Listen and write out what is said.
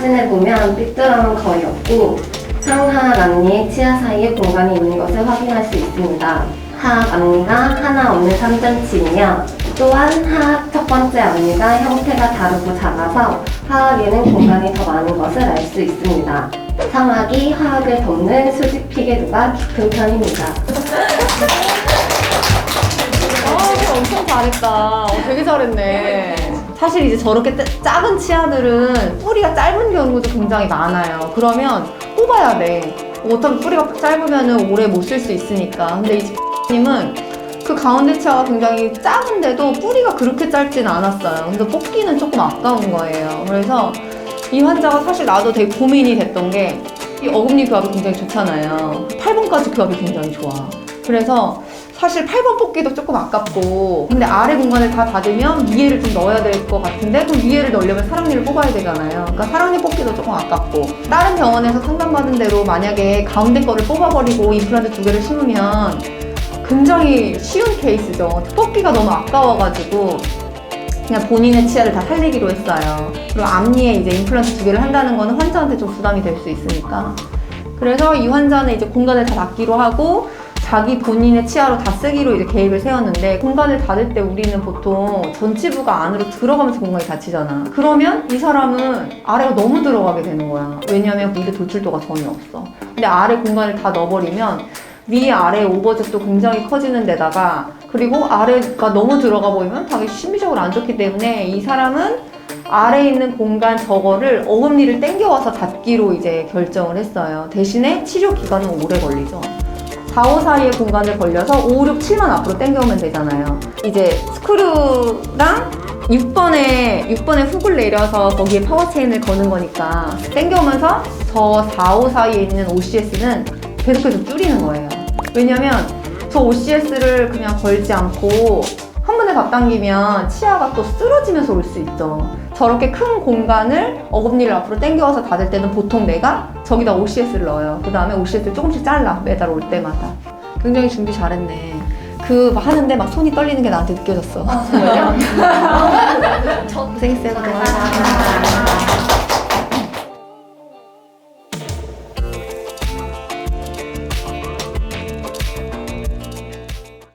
사진을 보면 삐뚤함은 거의 없고 상하 앞니의 치아 사이에 공간이 있는 것을 확인할 수 있습니다. 하악 앞니가 하나 없는 3cm이며 또한 하악 첫 번째 앞니가 형태가 다르고 작아서 하악에는 공간이 더 많은 것을 알 수 있습니다. 상악이 하악을 덮는 수직 피계도가 깊은 편입니다. 아, 엄청 잘했다. 어, 되게 잘했네. 사실 이제 저렇게 따- 작은 치아들은 뿌리가 짧은 경우도 굉장히 많아요. 그러면 뽑아야 돼. 어차피 뿌리가 짧으면 오래 못 쓸 수 있으니까. 근데 이 님은 그 가운데 치아가 굉장히 작은데도 뿌리가 그렇게 짧진 않았어요. 근데 뽑기는 조금 아까운 거예요. 그래서 이 환자가 사실 나도 되게 고민이 됐던 게 이 어금니 교합이 굉장히 좋잖아요. 8번까지 교합이 굉장히 좋아. 그래서 사실 8번 뽑기도 조금 아깝고 근데 아래 공간을 다 닫으면 위에를 좀 넣어야 될 것 같은데 그럼 위에를 넣으려면 사랑니를 뽑아야 되잖아요. 그러니까 사랑니 뽑기도 조금 아깝고. 다른 병원에서 상담받은 대로 만약에 가운데 거를 뽑아버리고 임플란트 두 개를 심으면 굉장히 쉬운 케이스죠. 뽑기가 너무 아까워가지고 그냥 본인의 치아를 다 살리기로 했어요. 그리고 앞니에 이제 임플란트 두 개를 한다는 거는 환자한테 좀 부담이 될 수 있으니까. 그래서 이 환자는 이제 공간을 다 닫기로 하고 자기 본인의 치아로 다 쓰기로 이제 계획을 세웠는데 공간을 닫을 때 우리는 보통 전치부가 안으로 들어가면서 공간이 닫히잖아. 그러면 이 사람은 아래가 너무 들어가게 되는 거야. 왜냐면 입에 돌출도가 전혀 없어. 근데 아래 공간을 다 넣어버리면 위 아래 오버jet도 굉장히 커지는 데다가 그리고 아래가 너무 들어가 보이면 당연히 심리적으로 안 좋기 때문에 이 사람은 아래에 있는 공간 저거를 어금니를 땡겨와서 닫기로 이제 결정을 했어요. 대신에 치료 기간은 오래 걸리죠. 4, 5 사이의 공간을 벌려서 5, 6, 7만 앞으로 땡겨오면 되잖아요. 이제 스크류랑 6번에 6번에 훅을 내려서 거기에 파워 체인을 거는 거니까 땡겨오면서 저 4, 5 사이에 있는 OCS는 계속해서 줄이는 거예요. 왜냐면 저 OCS를 그냥 걸지 않고 한 번에 다 당기면 치아가 또 쓰러지면서 올 수 있죠. 저렇게 큰 공간을 어금니를 앞으로 당겨와서 닫을 때는 보통 내가 저기다 OCS를 넣어요. 그 다음에 OCS를 조금씩 잘라 매달 올 때마다. 굉장히 준비 잘했네. 그 하는데 막 손이 떨리는 게 나한테 느껴졌어. 고생했어요. 그동안.